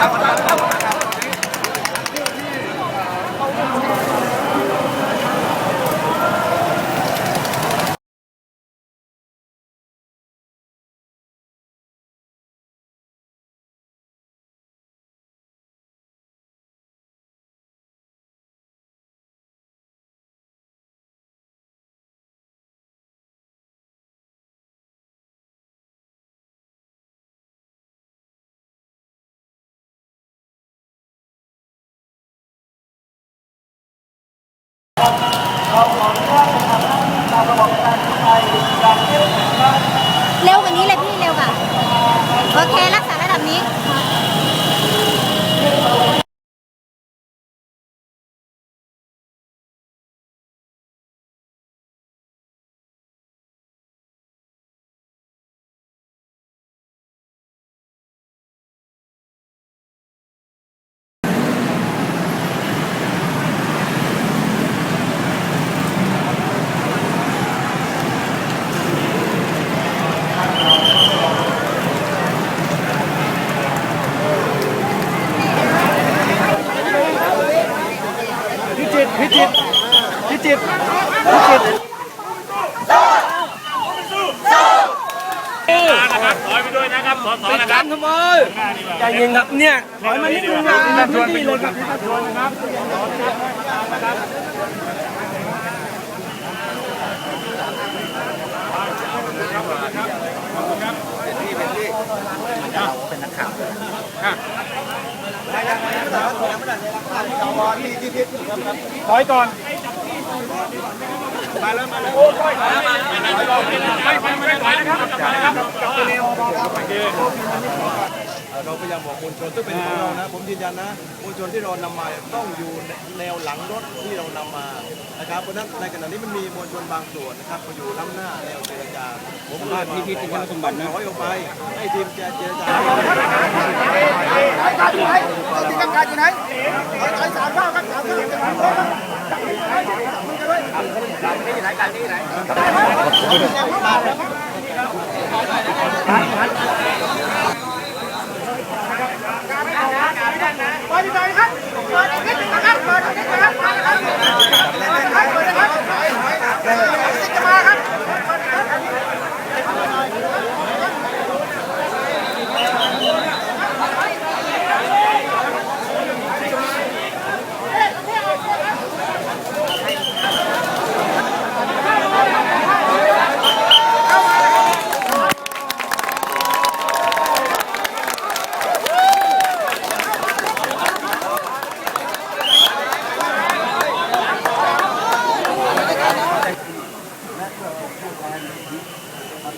ครับ เร็วกว่านี้เลยพี่เร็วค่ะโอเครักษาระดับนี้ พิจิตรพิจิตรพิจิตรพิจิตร นะครับถอยไปด้วยนะครับสสนะคกัรับนทำไมใจเย็นครับเนี่ยถอยมานิดนึงนะพื้นที่เลยครับถอยก่อน มาแล้วมาแล้วไม่ไม่ไม่ไหนะครับเราพยายามบอกมวลชนซึ่งเป็นของเรานะ ผมยืนยันนะมวลชนที่เรานำมาต้องอยู่แนวหลังรถที่เรานำมานะครับเพราะนั้นในขณะนี้มันมีมวลชนบางส่วนนะครับมาอยู่ล้ำหน้าแนวเจรจาผมว่าพี่พี่คุณสมบัตินะร้อยออกไปให้ทีมเจรจาที่ต้องการอยู่ไหน ไปไป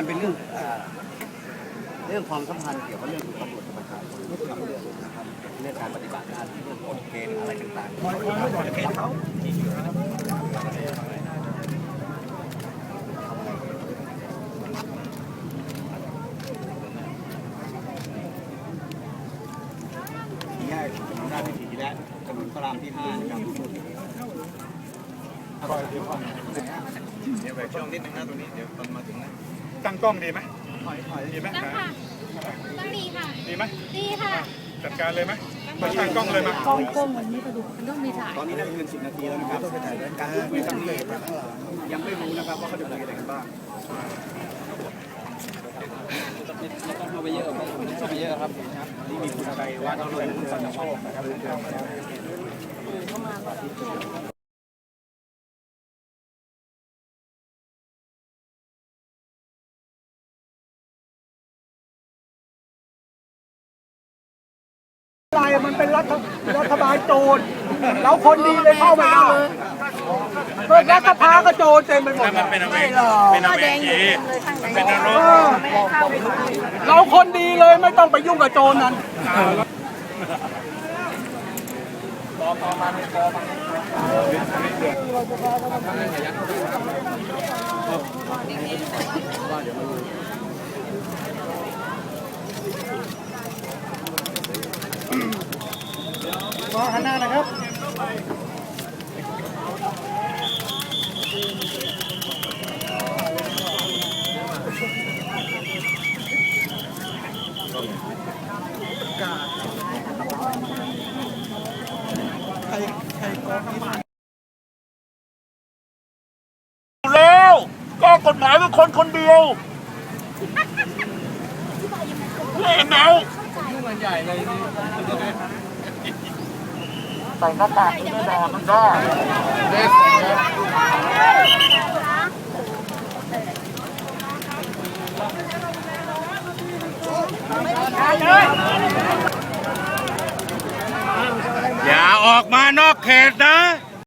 นไปเรื่องอ่าเรื่องความสัมพันธ์เกี่ยวกับเรื่องตำรวจประชาชนเรื่องเรื่องนะครับเรื่องการปฏิบัติหน้าที่เรื่องกฎเกณฑ์อะไรต่างๆแยกถนนราชวิถีและถนนพระรามที่ห้านะครับเดี๋ยวแบกช่องนิดนึงนะตรงนี้เดี๋ยวตอนมาถึงนะตั้งกล้องดีไหมดีไหมตั้งค่ะตั้งดีค่ะ ดีไหมดีค่ะ จัดการเลยไหมตั้งไปตั้งกล้องเลยมั้ยกล้องกล้องวันนี้กระดูกมันต้องมีถ่ายตอนนี้ได้เกินสิบนาทีแล้วนะครับต้องไปถ่ายรายการไม่ต้องรีบยังไม่รู้นะครับว่าเขาจะคุยอะไรกันบ้างเข้าไปเยอะครับเข้าไปเยอะครับนี่มีคุณชัยวัฒน์ด้วยคุณสันโชคนะครับ อะไรมันเป็นรัฐรัฐบาลโจรเราคนดีเลยเข้าไม่ได้เปิดรัฐสภาก็โจรเต็มไปหมดมันเป็นอเวจีเป็นอเวจีมันเป็นนรกเราคนดีเลยไม่ต้องไปยุ่งกับโจรนั้น มองข้างหน้านะครับกา แล้ว ก็กฎหมายเป็นคนคนเดียวเล่นเอาใส่หน้ากากมานอกเขตนะ panda.